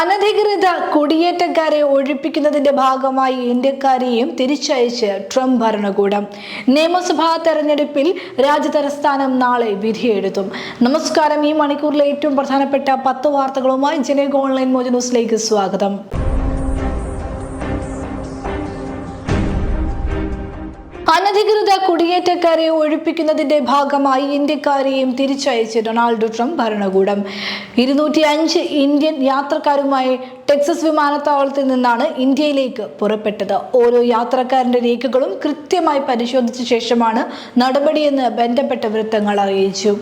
അനധികൃത കുടിയേറ്റക്കാരെ ഒഴിപ്പിക്കുന്നതിന്റെ ഭാഗമായി ഇന്ത്യക്കാരെയും തിരിച്ചയച്ച് ട്രംപ് ഭരണകൂടം. നിയമസഭാ തെരഞ്ഞെടുപ്പിൽ രാജ്യതലസ്ഥാനം നാളെ വിധിയെഴുതും. നമസ്കാരം. ഈ മണിക്കൂറിലെ ഏറ്റവും പ്രധാനപ്പെട്ട പത്ത് വാർത്തകളുമായി ജനകോൺലൈൻ മോജ് ന്യൂസിലേക്ക് സ്വാഗതം. അനധികൃത കുടിയേറ്റക്കാരെ ഒഴിപ്പിക്കുന്നതിന്റെ ഭാഗമായി ഇന്ത്യക്കാരെയും തിരിച്ചയച്ച് ഡൊണാൾഡ് ട്രംപ് ഭരണകൂടം. ഇരുന്നൂറ്റി അഞ്ച് ഇന്ത്യൻ യാത്രക്കാരുമായി ടെക്സസ് വിമാനത്താവളത്തിൽ നിന്നാണ് ഇന്ത്യയിലേക്ക് പുറപ്പെട്ടത്. ഓരോ യാത്രക്കാരന്റെ രേഖകളും കൃത്യമായി പരിശോധിച്ച ശേഷമാണ് നടപടിയെന്ന് ബന്ധപ്പെട്ട വൃത്തങ്ങൾ അറിയിച്ചു.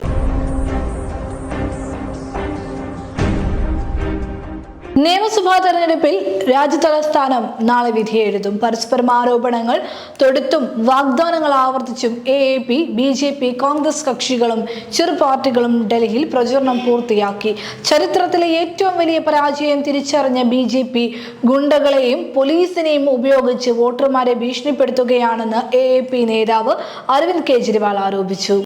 നിയമസഭാ തെരഞ്ഞെടുപ്പിൽ രാജ്യതലസ്ഥാനം നാളെ വിധിയെഴുതും. പരസ്പരം ആരോപണങ്ങൾ തൊടുത്തും വാഗ്ദാനങ്ങൾ ആവർത്തിച്ചും A A P B J P Congress കക്ഷികളും ചെറു പാർട്ടികളും ഡൽഹിയിൽ പ്രചരണം പൂർത്തിയാക്കി. ചരിത്രത്തിലെ ഏറ്റവും വലിയ പരാജയം തിരിച്ചറിഞ്ഞ ബി ജെ പി ഗുണ്ടകളെയും പോലീസിനെയും ഉപയോഗിച്ച് വോട്ടർമാരെ ഭീഷണിപ്പെടുത്തുകയാണെന്ന് എ എ പി നേതാവ് അരവിന്ദ് കെജ്രിവാൾ ആരോപിച്ചു.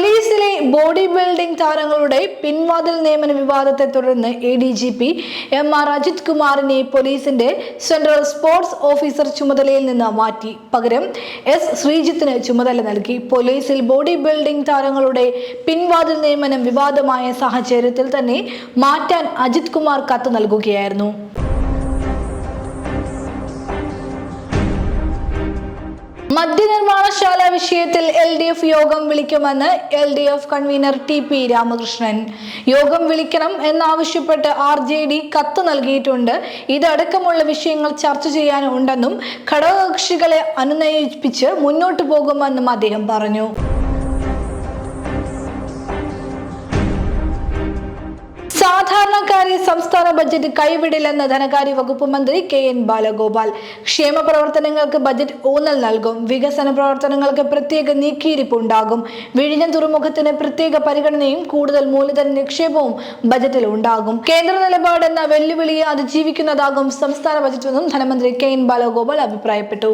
പോലീസിലെ ബോഡി ബിൽഡിംഗ് താരങ്ങളുടെ പിൻവാതിൽ നിയമന വിവാദത്തെ തുടർന്ന് A D G P M R Ajith കുമാറിനെ പോലീസിന്റെ സെൻട്രൽ സ്പോർട്സ് ഓഫീസർ ചുമതലയിൽ നിന്ന് മാറ്റി. പകരം എസ് ശ്രീജിത്തിന് ചുമതല നൽകി. പോലീസിൽ ബോഡി ബിൽഡിംഗ് താരങ്ങളുടെ പിൻവാതിൽ നിയമനം വിവാദമായ സാഹചര്യത്തിൽ തന്നെ മാറ്റാൻ അജിത് കുമാർ കത്ത് നൽകുകയായിരുന്നു. മദ്യനിർമ്മാണശാല വിഷയത്തിൽ എൽ ഡി എഫ് യോഗം വിളിക്കുമെന്ന് L D F convener T P Ramakrishnan. യോഗം വിളിക്കണം എന്നാവശ്യപ്പെട്ട് ആർ ജെ ഡി കത്ത് നൽകിയിട്ടുണ്ട്. ഇതടക്കമുള്ള വിഷയങ്ങൾ ചർച്ച ചെയ്യാനുണ്ടെന്നും ഘടകകക്ഷികളെ അനുനയിപ്പിച്ച് മുന്നോട്ടു പോകുമെന്നും അദ്ദേഹം പറഞ്ഞു. സാധാരണക്കാരെ സംസ്ഥാന ബജറ്റ് കൈവിടില്ലെന്ന് ധനകാര്യ വകുപ്പ് മന്ത്രി കെ എൻ ബാലഗോപാൽ. ക്ഷേമ പ്രവർത്തനങ്ങൾക്ക് ബജറ്റ് ഊന്നൽ നൽകും. വികസന പ്രവർത്തനങ്ങൾക്ക് പ്രത്യേക നീക്കിയിരിപ്പ് ഉണ്ടാകും വിഴിഞ്ഞം തുറമുഖത്തിന് പ്രത്യേക പരിഗണനയും കൂടുതൽ മൂലധന നിക്ഷേപവും ബജറ്റിൽ ഉണ്ടാകും. കേന്ദ്ര നിലപാടെന്ന വെല്ലുവിളിയെ അതിജീവിക്കുന്നതാകും സംസ്ഥാന ബജറ്റെന്നും ധനമന്ത്രി കെ എൻ ബാലഗോപാൽ അഭിപ്രായപ്പെട്ടു.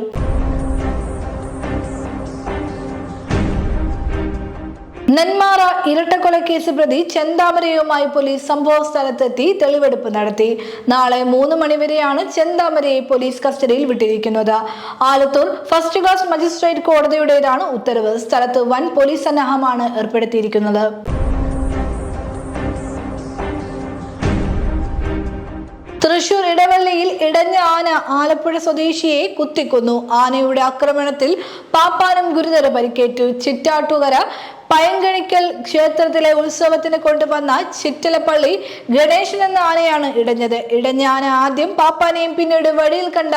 നെന്മാറ ഇരട്ടക്കൊലക്കേസ് പ്രതി ചെന്താമരയുമായി പോലീസ് സംഭവ സ്ഥലത്തെത്തി തെളിവെടുപ്പ് നടത്തി. നാളെ മൂന്ന് മണിവരെയാണ് ചെന്താമരയെ പോലീസ് കസ്റ്റഡിയിൽ വിട്ടിരിക്കുന്നത്. ആലത്തൂർ ഫസ്റ്റ് ക്ലാസ് മജിസ്ട്രേറ്റ് കോടതിയുടേതാണ് ഉത്തരവ്. സ്ഥലത്ത് വൻ പോലീസ് സന്നാഹമാണ് ഏർപ്പെടുത്തിയിരിക്കുന്നത്. തൃശൂർ ഇടവള്ളിയിൽ ഇടഞ്ഞ ആന ആലപ്പുഴ സ്വദേശിയെ കുത്തിക്കൊന്നു. ആനയുടെ ആക്രമണത്തിൽ പാപ്പാനം ഗുരുതര പരിക്കേറ്റു. ചിറ്റാട്ടുകര പയങ്കണിക്കൽ ക്ഷേത്രത്തിലെ ഉത്സവത്തിന് കൊണ്ടുവന്ന ചിറ്റലപ്പള്ളി ഗണേശൻ എന്ന ആനയാണ് ഇടഞ്ഞത്. ഇടഞ്ഞ ആന ആദ്യം പാപ്പാനെയും പിന്നീട് വഴിയിൽ കണ്ട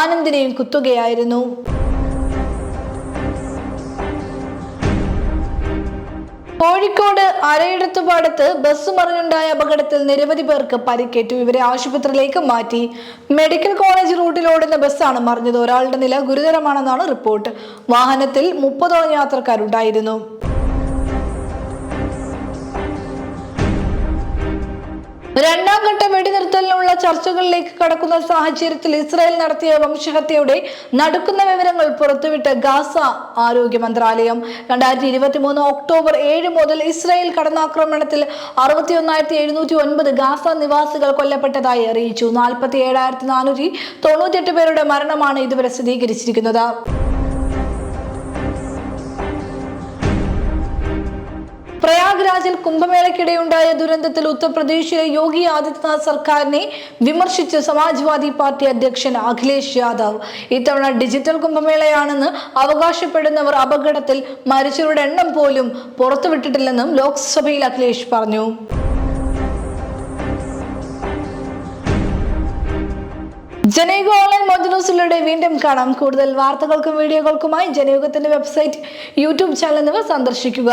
ആനന്ദിനെയും കുത്തുകയായിരുന്നു. കോഴിക്കോട് അരയിടത്തുപാടത്ത് ബസ് മറിഞ്ഞുണ്ടായ അപകടത്തിൽ നിരവധി പേർക്ക് പരിക്കേറ്റു. ഇവരെ ആശുപത്രിയിലേക്ക് മാറ്റി. മെഡിക്കൽ കോളേജ് റൂട്ടിൽ ഓടുന്ന ബസ്സാണ് മറിഞ്ഞത്. ഒരാളുടെ നില ഗുരുതരമാണെന്നാണ് റിപ്പോർട്ട്. വാഹനത്തിൽ മുപ്പതോളം യാത്രക്കാരുണ്ടായിരുന്നു. രണ്ടാം ഘട്ട വെടിനിർത്തലിനുള്ള ചർച്ചകളിലേക്ക് കടക്കുന്ന സാഹചര്യത്തിൽ ഇസ്രായേൽ നടത്തിയ വംശഹത്യയുടെ നടക്കുന്ന വിവരങ്ങൾ പുറത്തുവിട്ട ഗാസ ആരോഗ്യ മന്ത്രാലയം. രണ്ടായിരത്തി ഇരുപത്തി മൂന്ന് ഒക്ടോബർ ഏഴ് മുതൽ ഇസ്രായേൽ കടന്നാക്രമണത്തിൽ അറുപത്തി ഒന്നായിരത്തി എഴുന്നൂറ്റി ഒൻപത് ഗാസ നിവാസികൾ കൊല്ലപ്പെട്ടതായി അറിയിച്ചു. നാൽപ്പത്തി ഏഴായിരത്തി നാനൂറ്റി തൊണ്ണൂറ്റിയെട്ട് പേരുടെ മരണമാണ് ഇതുവരെ സ്ഥിരീകരിച്ചിരിക്കുന്നത്. പ്രയാഗ്രാജിൽ കുംഭമേളയ്ക്കിടെയുണ്ടായ ദുരന്തത്തിൽ ഉത്തർപ്രദേശിലെ യോഗി ആദിത്യനാഥ് സർക്കാരിനെ വിമർശിച്ച് സമാജ്വാദി പാർട്ടി അധ്യക്ഷൻ അഖിലേഷ് യാദവ്. ഇത്തവണ ഡിജിറ്റൽ കുംഭമേളയാണെന്ന് അവകാശപ്പെടുന്നവർ അപകടത്തിൽ മരിച്ചവരുടെ എണ്ണം പോലും പുറത്തുവിട്ടിട്ടില്ലെന്നും ലോക്സഭയിൽ അഖിലേഷ് പറഞ്ഞു. ജനയുഗ ഓൺലൈൻ മോജനൂസിലൂടെ വീണ്ടും കാണാം. കൂടുതൽ വാർത്തകൾക്കും വീഡിയോകൾക്കുമായി ജനയുഗത്തിന്റെ വെബ്സൈറ്റ് യൂട്യൂബ് ചാനൽ എന്നിവ സന്ദർശിക്കുക.